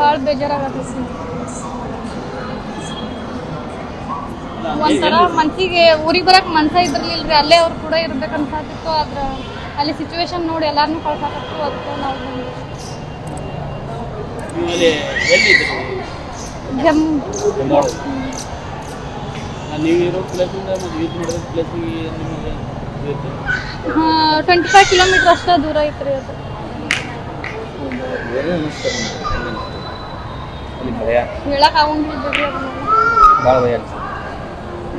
ಭಾಳ ಬೇಜಾರಾಗತ್ತೆ ಸರ್. ಒಂಥರ ಮನ್ಸಿಗೆ ಊರಿಗೆ ಬರಕ್ ಮನ್ಸ ಇದ್ರಲಿಲ್ರಿ ಅಲ್ಲೇ ಅವ್ರು ಕೂಡ ಇರ್ಬೇಕಂತಿತ್ತು ಆದ್ರ ಅಲ್ಲಿ ಸಿಚುವೇಶನ್ ನೋಡಿ ಎಲ್ಲಾರನ್ನೂ ಕಳ್ಸಾಕತ್ತು ಅದಕ್ಕೆ ನಾವು ಪ್ಲೇಸಿಂದ ಮತ್ತು ಯೂಸ್ ಪ್ಲೇಸಿಗೆ ನಿಮಗೆ ಇರುತ್ತೆ. ಟ್ವೆಂಟಿ ಫೈವ್ ಕಿಲೋಮೀಟರ್ ಅಷ್ಟೇ ದೂರ ಐತ್ರಿ ಅದು. ಹೇಳಕ್ ಆಗಂಗಿಲ್ಲ ಬಿಡ್ರಿ ಅದನ್ನೆಲ್ಲ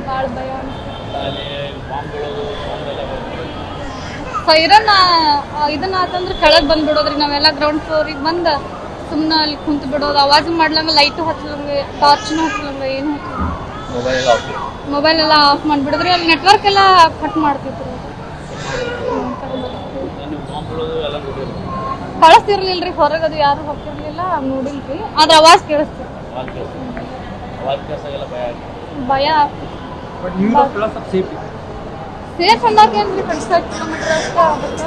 ಭಾಳ ಭಯ ಭಾಳ. ಸೈರನ್ ಇದನ್ನ ಆತಂದ್ರೆ ಕೆಳಗೆ ಬಂದ್ಬಿಡೋದ್ರಿ. ನಾವೆಲ್ಲ ಗ್ರೌಂಡ್ ಫ್ಲೋರಿಗೆ ಬಂದು ಸುಮ್ಮನೆ ಅಲ್ಲಿ ಕುಂತು ಬಿಡೋದು. ಅವಾಜ್ ಮಾಡ್ಲಂಗ ಲೈಟು ಹಚ್ಚಲಂಗ ಟಾರ್ಚ್ನು ಹಚ್ಚಲಂಗ ಏನು ಮೊಬೈಲ್ ಎಲ್ಲ ಆಫ್ ಮೊಬೈಲ್ ಎಲ್ಲ ಆಫ್ ಮಾಡಿಬಿಡಿದ್ರಿ. ಅಲ್ಲಿ ನೆಟ್ವರ್ಕ್ ಎಲ್ಲ ಕಟ್ ಮಾಡ್ತಿದ್ರು. ಕಳಿಸ್ತಿರ್ಲಿಲ್ರಿ ಹೊರಗೆ ಅದು ಯಾರು ಹೋಗ್ತಿರ್ಲಿಲ್ಲ ನೋಡಿಲ್ರಿ. ಆದ್ರೆ ಅವಾಜ್ ಕೇಳಿಸಾಗೆಲ್ಲ ಭಯ ಆಗ್ತದೆ. ಭಯ ಬಟ್ ನೀವು ಸ್ವಲ್ಪ ಸೇಫ್ ಸೇಫ್ ಅನ್ನೋಕೇನ್ರಿ ಕಿಲೋಮೀಟರ್ ಅಷ್ಟೇ ಆಗುತ್ತೆ.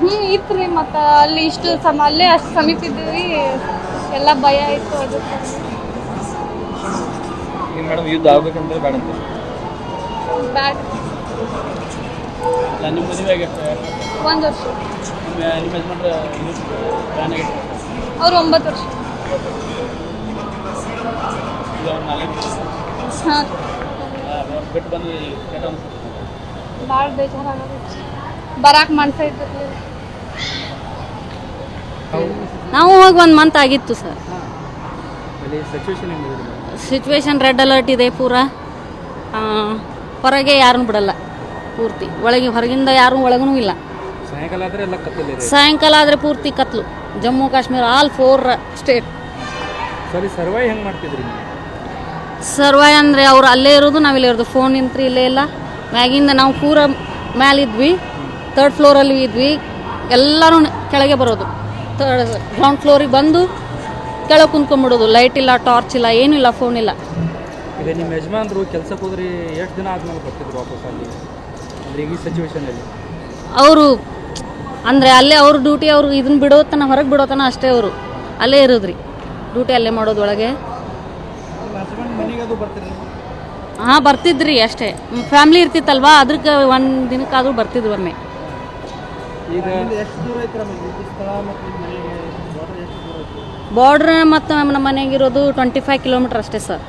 ಹ್ಞೂ ಇತ್ತು ಮತ್ತು ಅಲ್ಲಿ ಇಷ್ಟು ಸಮ ಅಲ್ಲೇ ಅಷ್ಟು ಸಮೀಪ ಇದ್ದೀವಿ. ಎಲ್ಲ ಭಯ ಇತ್ತು ಅದಕ್ಕೆ ಈಗ ಮೇಡಮ್ ಯುದ್ಧ ಆಗ್ಬೇಕಂದ್ರೆ ಬೇಡ ಬ್ಯಾಡ್ರಿ ನಿಮ್ಮ ಮದುವೆ ಆಗೈತೆ ಒಂದು ವರ್ಷ. ನಿಮ್ಮ ನಿಮ್ಮ ಯಜಮಾನ್ರ ಪ್ಲಾನ್ ಆಗೈತೆ ಅವ್ರು ಒಂಬತ್ತು ವರ್ಷ. ಈಗ ಅವ್ರು ನಾಲ್ಕು ಹಾಂ. ಬಿಟ್ಟು ಬಂದು ಕೆಟ್ಟ ಅನ್ಸುತ್ತೆ. ಭಾಳ ಬೇಜಾರಾಗುತ್ತೆ ಬರಾಕ್ ಮನ್ಸ ಇದ್ದಿರ್ಲಿಲ್ಲ ನಾವು ಹೋಗಿ ಒಂದು ಮಂತ್ ಆಗಿತ್ತು ಸರ್. ಸಿಚುವೇಶನ್ ರೆಡ್ ಅಲರ್ಟ್ ಇದೆ ಪೂರಾ. ಆ, ಹೊರಗೆ ಯಾರನ್ನು ಬಿಡಲ್ಲ. ಪೂರ್ತಿ. ಒಳಗೆ ಹೊರಗಿಂದ ಯಾರು ಒಳಗೂ ಇಲ್ಲ. ಸಾಯಂಕಾಲ ಆದರೆ ಎಲ್ಲ ಕತ್ತಲಿದೆ ಸಾಯಂಕಾಲ ಆದರೆ ಪೂರ್ತಿ ಕತ್ಲು. Jammu Kashmir all four state ಸರಿ ಸರ್ವೈ ಹೆಂಗೆ ಮಾಡ್ತಿದ್ರಿ ಸರ್ವೈ ಅಂದರೆ ಅವ್ರು ಅಲ್ಲೇ ಇರೋದು ನಾವಿಲ್ಲೇ ಇರೋದು. ಫೋನ್ ನಿಂತ್ರಿ ಇಲ್ಲೇ ಇಲ್ಲ. ಮ್ಯಾಗಿಂದ ನಾವು ಪೂರ ಮ್ಯಾಲಿದ್ವಿ ತರ್ಡ್ ಫ್ಲೋರಲ್ಲಿ ಇದ್ವಿ. ಎಲ್ಲರೂ ಕೆಳಗೆ ಬರೋದು. ತರ್ಡ್ ಗ್ರೌಂಡ್ ಫ್ಲೋರಿಗೆ ಬಂದು ಕೆಳಗೆ ಕುಂತ್ಕೊಂಡ್ಬಿಡೋದು. ಲೈಟ್ ಇಲ್ಲ ಟಾರ್ಚ್ ಇಲ್ಲ ಏನೂ ಇಲ್ಲ ಫೋನ್ ಇಲ್ಲ. ಈಗ ನಿಮ್ಮ ಯಜಮಾನರು ಕೆಲಸಕ್ಕೆ ಹೋದ್ರಿ ಎಷ್ಟು ದಿನ ಆದ್ಮೇಲೆ ಬರ್ತಿದ್ರು ವಾಪಸ್ ಅಲ್ಲಿ? ಅಂದ್ರೆ ಅವರು ಅಂದರೆ ಅಲ್ಲೇ ಅವ್ರ ಡ್ಯೂಟಿ ಅವ್ರು ಇದನ್ನ ಬಿಡೋತನ ಹೊರಗೆ ಬಿಡೋತನ ಅಷ್ಟೇ ಅವರು. ಅಲ್ಲೇ ಇರೋದ್ರಿ. ಡ್ಯೂಟಿ ಅಲ್ಲೇ ಮಾಡೋದೊಳಗೆ ಹಾಂ ಬರ್ತಿದ್ರಿ ಅಷ್ಟೇ. ಫ್ಯಾಮ್ಲಿ ಇರ್ತಿತ್ತಲ್ವಾ? ಅದಕ್ಕೆ ಒಂದು ದಿನಕ್ಕಾದ್ರೂ ಬರ್ತಿದ್ರು ಒಮ್ಮೆ. ಬಾರ್ಡ್ರ್ ಮತ್ತು ನಮ್ಮ ಮನೆಗಿರೋದು ಟ್ವೆಂಟಿ ಫೈವ್ ಕಿಲೋಮೀಟ್ರ್ ಅಷ್ಟೇ ಸರ್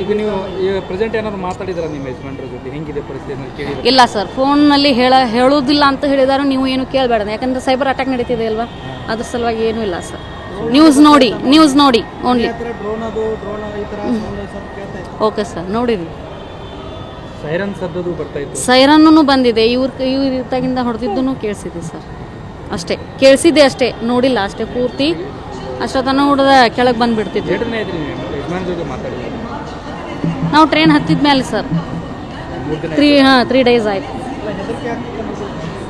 ಈಗ ನೀವು ಈಗ ಪ್ರೆಸೆಂಟ್ ಏನಾದ್ರು ಮಾತಾಡಿದ್ರ ನಿಮ್ಮ ಯಜಮಾನ್ರ ಜೊತೆ? ಹೆಂಗಿದೆ ಪರಿಸ್ಥಿತಿ ಕೇಳಿದ್ರೆ? ಇಲ್ಲ ಸರ್ ಫೋನ್ನಲ್ಲಿ ಹೇಳ ಹೇಳೋದಿಲ್ಲ ಅಂತ ಹೇಳಿದಾರು ನೀವು ಏನು ಕೇಳಬೇಡ. ಯಾಕಂದ್ರೆ ಸೈಬರ್ ಅಟ್ಯಾಕ್ ನಡೀತಿದೆ ಅಲ್ವಾ? ಅದ್ರ ಸಲುವಾಗಿ ಏನೂ ಇಲ್ಲ ಸರ್ ನ್ಯೂಸ್ ನೋಡಿ ನ್ಯೂಸ್ ನೋಡಿ ಓನ್ಲಿ ಓಕೆ ಸರ್ ನೋಡಿದ್ವಿ ಸೈರನ್ ಸದ್ದದು ಬರ್ತಾ ಇತ್ತು. ಸೈರನ್ನು ಬಂದಿದೆ. ಇವ್ರ ಇವ್ರ ಇದ್ದಾಗಿಂದ ಹೊಡೆದಿದ್ದೂ ಕೇಳಿಸಿದೆ ಸರ್ ಅಷ್ಟೇ. ಕೇಳಿಸಿದ್ದೆ ಅಷ್ಟೇ. ನೋಡಿಲ್ಲ ಅಷ್ಟೇ ಪೂರ್ತಿ. ಅಷ್ಟೊತ್ತನ ಹೊಡೆದ ಕೆಳಗೆ ಇದ್ರಿ ನೀವು ಟ್ರೈನ್ ಹತ್ತಿದ ಮೇಲೆ ಸರ್ ತ್ರೀ ಹಾಂ ತ್ರೀ ಡೇಸ್ ಆಯ್ತು.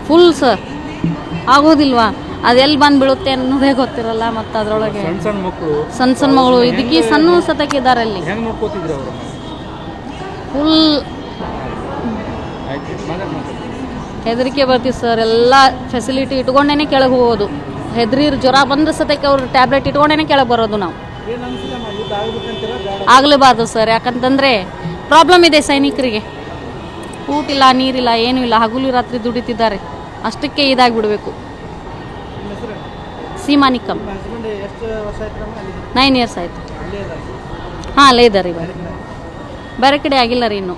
ಫುಲ್ ಸರ್ ಆಗೋದಿಲ್ವಾ? ಅದೆಲ್ಲಿ ಬಂದು ಬೀಳುತ್ತೆ ಅನ್ನೋದೇ ಗೊತ್ತಿರಲ್ಲ ಮತ್ತು ಅದರೊಳಗೆ. ಸಣ್ಣ ಸಣ್ಣ ಮಗಳು. ಇದಕ್ಕೆ ಸಣ್ಣ ಸತಕ್ಕಿದ್ದಾರೆ ಅಲ್ಲಿ ಫುಲ್ ಹೆದರಿಕೆ ಬರ್ತೀವಿ ಸರ್ ಎಲ್ಲ ಫೆಸಿಲಿಟಿ ಇಟ್ಕೊಂಡೇನೆ ಕೆಳಗೆ ಹೋಗೋದು. ಹೆದ್ರಿ ಜ್ವರ ಬಂದ ಸತಕ್ಕೆ ಅವ್ರು ಟ್ಯಾಬ್ಲೆಟ್ ಇಟ್ಕೊಂಡೇನೆ ಕೆಳಗೆ ಬರೋದು ನಾವು. ಆಗಲೇಬಾರ್ದು ಸರ್, ಯಾಕಂತಂದರೆ ಪ್ರಾಬ್ಲಮ್ ಇದೆ ಸೈನಿಕರಿಗೆ. ಊಟ ಇಲ್ಲ ನೀರಿಲ್ಲ, ಏನೂ ಇಲ್ಲ, ಹಗಲು ರಾತ್ರಿ ದುಡಿತಿದ್ದಾರೆ. ಅಷ್ಟಕ್ಕೆ ಇದಾಗಿಬಿಡಬೇಕು. ಸೀಮಾ ನಿಕಮ್ ನೈನ್ ಇಯರ್ಸ್ ಆಯಿತು. ಹಾಂ, ಅಲ್ಲೇ ಇದ್ದಾರೆ. ಬೇರೆ ಕಡೆ ಆಗಿಲ್ಲ ರೀ ಇನ್ನು.